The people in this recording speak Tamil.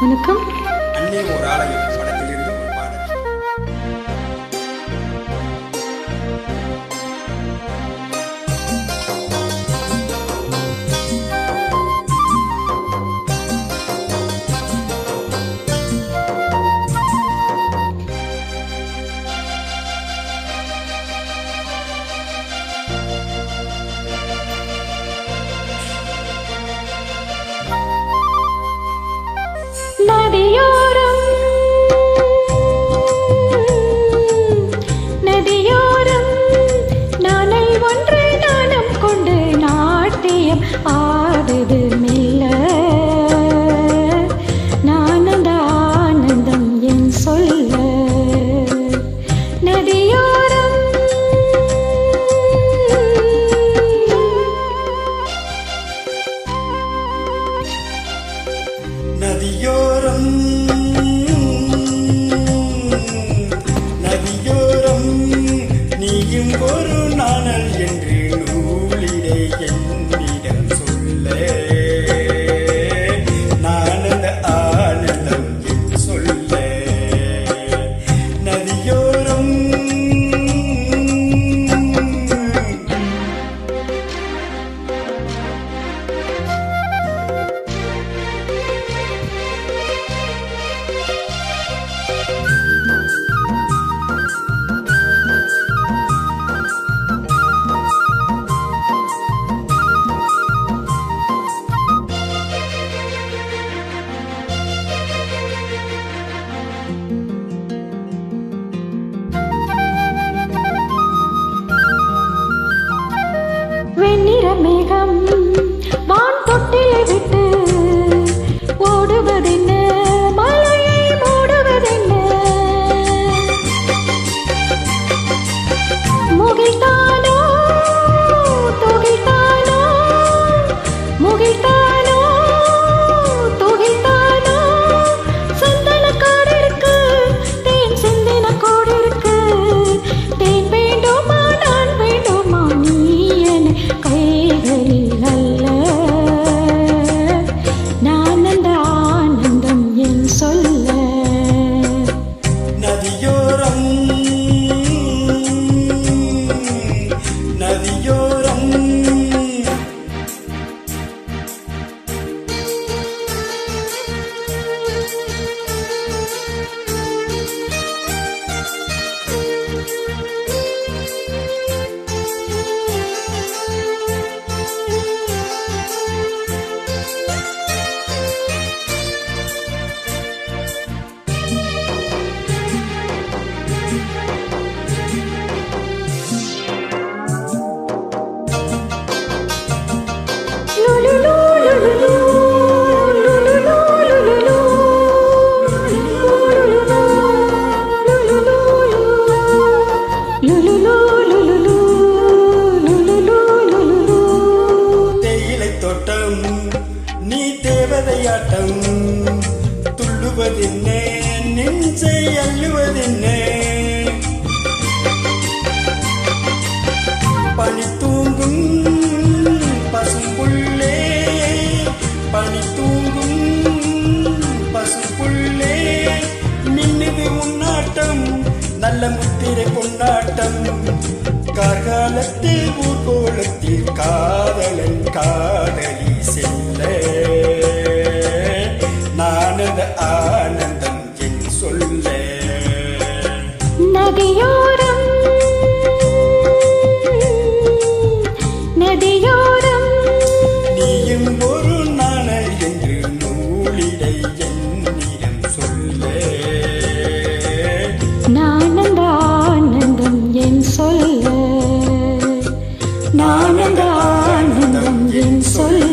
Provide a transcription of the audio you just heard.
வணக்கம். அன்னை ஒரு ஆலயம். ஆடுது மெல்ல நானந்த ஆனந்தம் என் சொல்ல. நதியோரம். நதியோரம். நதியோரம் நீயும் ஒரு நாணல் என்று முகில்தானோ? நெஞ்சை அள்ளுவதென்ன? பனி தூங்கும் பசும்புள்ளே பனி தூங்கும் பசும்புள்ளே மின்னுது உன்னாட்டம் நல்ல முத்திரை கொண்டாட்டம் கார்காலத்தில் ஊர்கோலத்தில் காதலன் காதலி செல்ல. நானந்த ஆனந்தம் என் சொல்ல